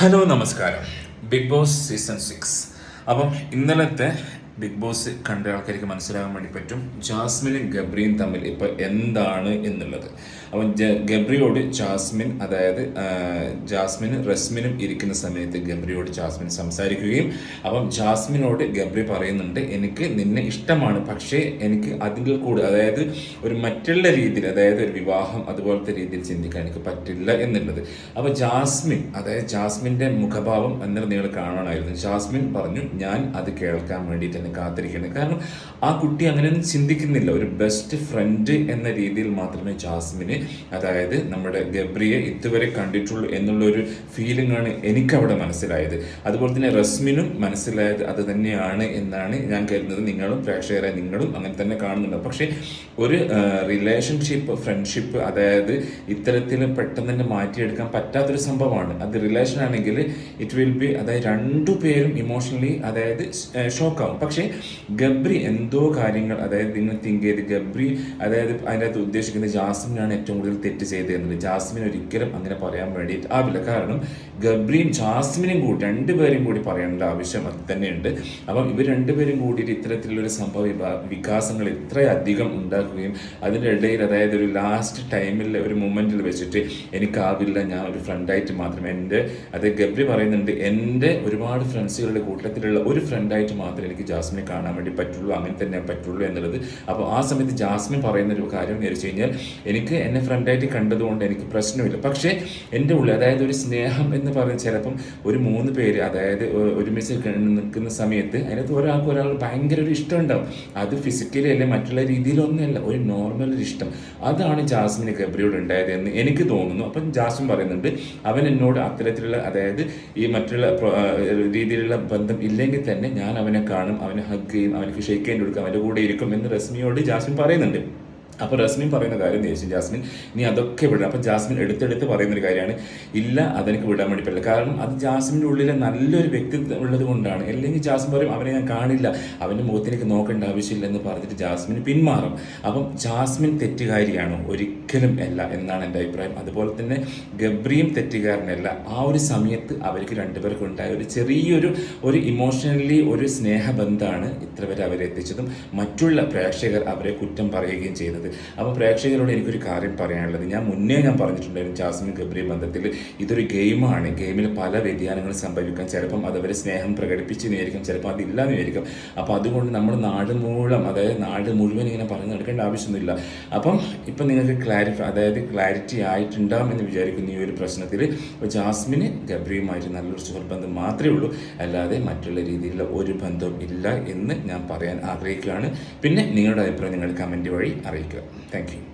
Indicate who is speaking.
Speaker 1: Hello നമസ്കാരം. Big Boss season six. അപ്പം ഇന്നലത്തെ ബിഗ് ബോസ് കണ്ട ആൾക്കാർക്ക് മനസ്സിലാകാൻ വേണ്ടി പറ്റും. ജാസ്മിനും ഗബ്രിയും തമ്മിൽ ഇപ്പോൾ എന്താണ് എന്നുള്ളത്. അപ്പം ഗബ്രിയോട് ജാസ്മിൻ അതായത് ജാസ്മിന് റസ്മിനും ഇരിക്കുന്ന സമയത്ത് ഗബ്രിയോട് ജാസ്മിൻ സംസാരിക്കുകയും അപ്പം ജാസ്മിനോട് ഗബ്രി പറയുന്നുണ്ട് എനിക്ക് നിന്നെ ഇഷ്ടമാണ് പക്ഷേ എനിക്ക് അതിൽ കൂടെ അതായത് ഒരു മറ്റുള്ള രീതിയിൽ അതായത് ഒരു വിവാഹം അതുപോലത്തെ രീതിയിൽ ചിന്തിക്കാൻ എനിക്ക് പറ്റില്ല എന്നുള്ളത്. അപ്പോൾ ജാസ്മിൻ അതായത് ജാസ്മിന്റെ മുഖഭാവം എന്നിട്ട് നിങ്ങൾ കാണണമായിരുന്നു ജാസ്മിൻ പറഞ്ഞു ഞാൻ അത് കേൾക്കാൻ വേണ്ടിയിട്ട് എന്നെ കാത്തിരിക്കുന്നത് കാരണം ആ കുട്ടി അങ്ങനെയൊന്നും ചിന്തിക്കുന്നില്ല. ഒരു ബെസ്റ്റ് ഫ്രണ്ട് എന്ന രീതിയിൽ മാത്രമേ ജാസ്മിന് അതായത് നമ്മുടെ ഗബ്രിയെ ഇതുവരെ കണ്ടിട്ടുള്ളൂ എന്നുള്ളൊരു ഫീലിംഗ് ആണ് എനിക്കവിടെ മനസ്സിലായത്. അതുപോലെ തന്നെ റസ്മിനും മനസ്സിലായത് അത് തന്നെയാണ് എന്നാണ് ഞാൻ കരുതുന്നത്. നിങ്ങളും പ്രേക്ഷകരെ നിങ്ങളും അങ്ങനെ തന്നെ കാണുന്നുണ്ട്. പക്ഷേ ഒരു റിലേഷൻഷിപ്പ് ഫ്രണ്ട്ഷിപ്പ് അതായത് ഇത്തരത്തിൽ പെട്ടെന്ന് തന്നെ മാറ്റിയെടുക്കാൻ പറ്റാത്തൊരു സംഭവമാണ്. അത് റിലേഷൻ ആണെങ്കിൽ ഇറ്റ് വിൽ ബി അതായത് രണ്ടു പേരും ഇമോഷണലി അതായത് ഷോക്കാവും പക്ഷേ ഗബ്രി എന്തോ കാര്യങ്ങൾ അതായത് നിങ്ങൾ തിങ്ക് ചെയ്ത് ഗബ്രി അതായത് അതിന്റെ അകത്ത് ഉദ്ദേശിക്കുന്നത് ജാസ്മിനാണ് ഏറ്റവും കൂടുതൽ തെറ്റ് ചെയ്തതെന്നത് ജാസ്മിൻ ഒരിക്കലും അങ്ങനെ പറയാൻ വേണ്ടിയിട്ട് ആവില്ല. കാരണം ഗബ്രിയും ജാസ്മിനും കൂടി രണ്ടുപേരും കൂടി പറയേണ്ട ആവശ്യം അത് തന്നെയുണ്ട്. അപ്പം ഇവർ രണ്ടുപേരും കൂടിയിട്ട് ഇത്തരത്തിലുള്ളൊരു സംഭവ വികാസങ്ങൾ ഇത്രയധികം ഉണ്ടാക്കുകയും അതിന്റെ ഇടയിൽ അതായത് ഒരു ലാസ്റ്റ് ടൈമിൽ ഒരു മൊമെന്റിൽ വെച്ചിട്ട് എനിക്കാവില്ല ഞാൻ ഒരു ഫ്രണ്ടായിട്ട് മാത്രമേ എന്റെ അതായത് ഗബ്രി പറയുന്നുണ്ട് എന്റെ ഒരുപാട് ഫ്രണ്ട്സുകളുടെ കൂട്ടത്തിലുള്ള ഒരു ഫ്രണ്ടായിട്ട് മാത്രമേ എനിക്ക് ജാസ്മിനെ കാണാൻ വേണ്ടി പറ്റുള്ളൂ അങ്ങനെ തന്നെ പറ്റുള്ളൂ എന്നുള്ളത്. അപ്പോൾ ആ സമയത്ത് ജാസ്മിൻ പറയുന്ന ഒരു കാര്യം എന്ന് വെച്ച് കഴിഞ്ഞാൽ എനിക്ക് എന്നെ ഫ്രണ്ടായിട്ട് കണ്ടതുകൊണ്ട് എനിക്ക് പ്രശ്നമില്ല. പക്ഷേ എന്റെ ഉള്ളിൽ അതായത് ഒരു സ്നേഹം എന്ന് പറയുന്നത് ചിലപ്പം ഒരു മൂന്ന് പേര് അതായത് ഒരുമിച്ച് നിൽക്കുന്ന സമയത്ത് അതിനകത്ത് ഒരാൾക്ക് ഒരാൾ ഭയങ്കര ഒരു ഇഷ്ടം ഉണ്ടാവും. അത് ഫിസിക്കലി അല്ലെ മറ്റുള്ള രീതിയിലൊന്നുമല്ല ഒരു നോർമൽ ഒരു ഇഷ്ടം. അതാണ് ജാസ്മിന് ഗബ്രിയോട് ഉണ്ടായത് എന്ന് എനിക്ക് തോന്നുന്നു. അപ്പം ജാസ്മിൻ പറയുന്നുണ്ട് അവൻ എന്നോട് അത്തരത്തിലുള്ള അതായത് ഈ മറ്റുള്ള രീതിയിലുള്ള ബന്ധം ഇല്ലെങ്കിൽ തന്നെ ഞാൻ അവനെ കാണും അവനെ ഹഗ് ചെയ്യും അവനക്ക് ഷെയ്ക്ക് ഹാൻഡ് കൊടുക്കും അവന്റെ കൂടെ ഇരിക്കും എന്ന് റസ്മിയോട് ജാസ്മിൻ പറയുന്നുണ്ട്. അപ്പോൾ റസ്മിൻ പറയുന്ന കാര്യം ചോദിച്ചു ജാസ്മിൻ നീ അതൊക്കെ വിടണം. അപ്പോൾ ജാസ്മിൻ എടുത്തെടുത്ത് പറയുന്ന ഒരു കാര്യമാണ് ഇല്ല അതെനിക്ക് വിടാൻ വേണ്ടി പറ്റില്ല കാരണം അത് ജാസ്മിന്റെ ഉള്ളിലെ നല്ലൊരു വ്യക്തിത്വം ഉള്ളത് കൊണ്ടാണ്. അല്ലെങ്കിൽ ജാസ്മിൻ പറയും അവനെ ഞാൻ കാണില്ല. അവന്റെ മുഖത്തിലേക്ക് നോക്കേണ്ട ആവശ്യമില്ല എന്ന് പറഞ്ഞിട്ട് ജാസ്മിൻ പിന്മാറും. അപ്പം ജാസ്മിൻ തെറ്റുകാരിയാണോ? ഒരിക്കലും അല്ല എന്നാണ് എന്റെ അഭിപ്രായം. അതുപോലെ തന്നെ ഗബ്രിയും തെറ്റുകാരനല്ല. ആ ഒരു സമയത്ത് അവർക്ക് രണ്ടുപേർക്കും ഉണ്ടായ ഒരു ചെറിയൊരു ഒരു ഇമോഷണലി ഒരു സ്നേഹബന്ധമാണ് ഇത്ര വരെ അവരെ എത്തിച്ചതും. മറ്റുള്ള പ്രേക്ഷകർ അവരെ കുറ്റം പറയുകയും ചെയ്തത്. അപ്പോൾ പ്രേക്ഷകരോട് എനിക്കൊരു കാര്യം പറയാനുള്ളത്. ഞാൻ മുന്നേ ഞാൻ പറഞ്ഞിട്ടുണ്ടായിരുന്നു ജാസ്മിൻ ഗബ്രി ബന്ധത്തിൽ ഇതൊരു ഗെയിമാണ്. ഗെയിമിൽ പല വ്യതിയാനങ്ങളും സംഭവിക്കാം. ചിലപ്പം അതവരെ സ്നേഹം പ്രകടിപ്പിച്ചെന്നായിരിക്കും ചിലപ്പോൾ അതില്ലാന്നായിരിക്കും. അപ്പോൾ അതുകൊണ്ട് നമ്മൾ നാട് മുഴുവൻ അതായത് നാട് മുഴുവൻ ഇങ്ങനെ പറഞ്ഞു നടക്കേണ്ട ആവശ്യമൊന്നുമില്ല. അപ്പം ഇപ്പം നിങ്ങൾക്ക് ക്ലാരിഫൈ അതായത് ക്ലാരിറ്റി ആയിട്ടുണ്ടാവും എന്ന് വിചാരിക്കുന്നു ഈ ഒരു പ്രശ്നത്തിൽ. ജാസ്മിന് ഗബ്രിയുമായിട്ട് നല്ലൊരു സുഹൃത്ബന്ധം മാത്രമേ ഉള്ളൂ. അല്ലാതെ മറ്റുള്ള രീതിയിലുള്ള ഒരു ബന്ധവും ഇല്ല എന്ന് ഞാൻ പറയാൻ ആഗ്രഹിക്കുകയാണ്. പിന്നെ നിങ്ങളുടെ അഭിപ്രായം നിങ്ങൾ കമന്റ് വഴി അറിയിക്കുക. Thank you